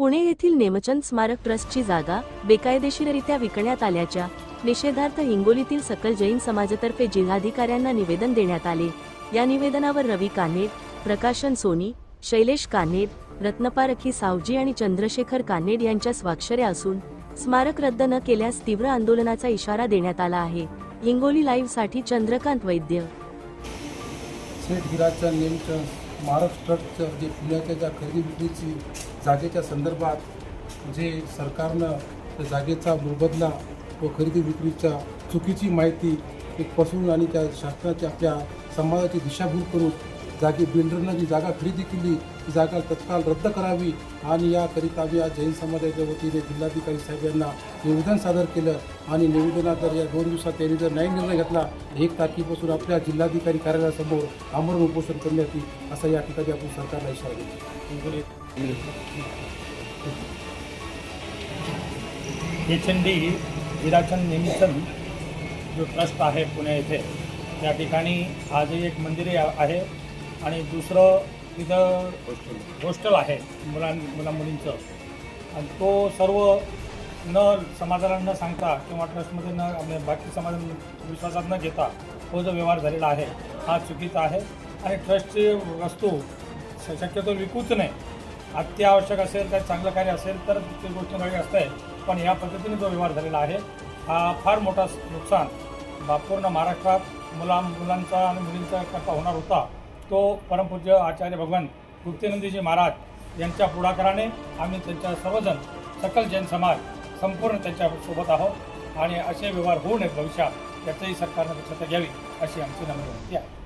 पुणे येथील नेमचंद स्मारक ट्रस्टची जागा बेकायदेशीररित्या विकण्यात आल्याच्या निषेधार्थ हिंगोलीतील सकल जैन समाजातर्फे जिल्हाधिकाऱ्यांना निवेदन देण्यात आले. या निवेदनावर रवी कानेर प्रकाशन सोनी शैलेश कानेर रत्नपारखी सावजी आणि चंद्रशेखर कानेड यांच्या स्वाक्षऱ्या असून स्मारक रद्द न केल्यास तीव्र आंदोलनाचा इशारा देण्यात आला आहे. हिंगोली लाईव्हसाठी चंद्रकांत वैद्य. महाराष्ट्राचं महाराष्ट्र जे पुण्याच्या ज्या खरेदी विक्रीची जागेच्या संदर्भात जे सरकारनं त्या जागेचा मोबदला व खरेदी विक्रीच्या चुकीची माहिती एक पसरून आणि त्या शासनाच्या आपल्या समाजाची दिशाभूल करून जागी बिल्डरनं जी जागा खरेदी केली ती जागा तत्काळ रद्द करावी आणि याकरिता आम्ही आज जैन समाजाच्या वतीने जिल्हाधिकारी साहेब यांना निवेदन सादर केलं आणि निवेदनात जर या दोन दिवसात त्यांनी जर नाही निर्णय घेतला एक तारखेपासून आपल्या जिल्हाधिकारी कार्यालयासमोर आमरण उपोषण करण्यात येईल असा या ठिकाणी आपण सरकारला इशारा दिला. हेचंडी हिराचंद नेमिचंद जो ट्रस्ट आहे पुणे येथे त्या ठिकाणी आजही एक मंदिर आहे. आणि दुसरं तिथं हॉस्टेल आहे मुलां मुला मुलींचं आणि तो सर्व न समाजाला न सांगता किंवा ट्रस्टमध्ये न आपल्या बाकी समाज विश्वासात न घेता तो जो व्यवहार झालेला आहे हा चुकीचा आहे. आणि ट्रस्टची वस्तू श- शक्यतो विकूच नाही अत्यावश्यक असेल काही चांगलं कार्य असेल तर ती गोष्ट वेगळी असते. पण या पद्धतीने जो व्यवहार झालेला आहे हा फार मोठा नुकसान. बा- पूर्ण महाराष्ट्रात मुला मुलांचा आणि मुलींचा करता होणार होता. तो परमपूज्य आचार्य भगवान गुप्तेनंदीजी महाराज यांच्या पुढाकाराने आम्ही त्यांच्या सर्वजण सकल जैन समाज संपूर्ण त्यांच्यासोबत आहोत आणि असे व्यवहार होऊ नयेत भविष्यात याचंही सरकारनं दक्षता घ्यावी अशी आमची नम्र विनंती आहे.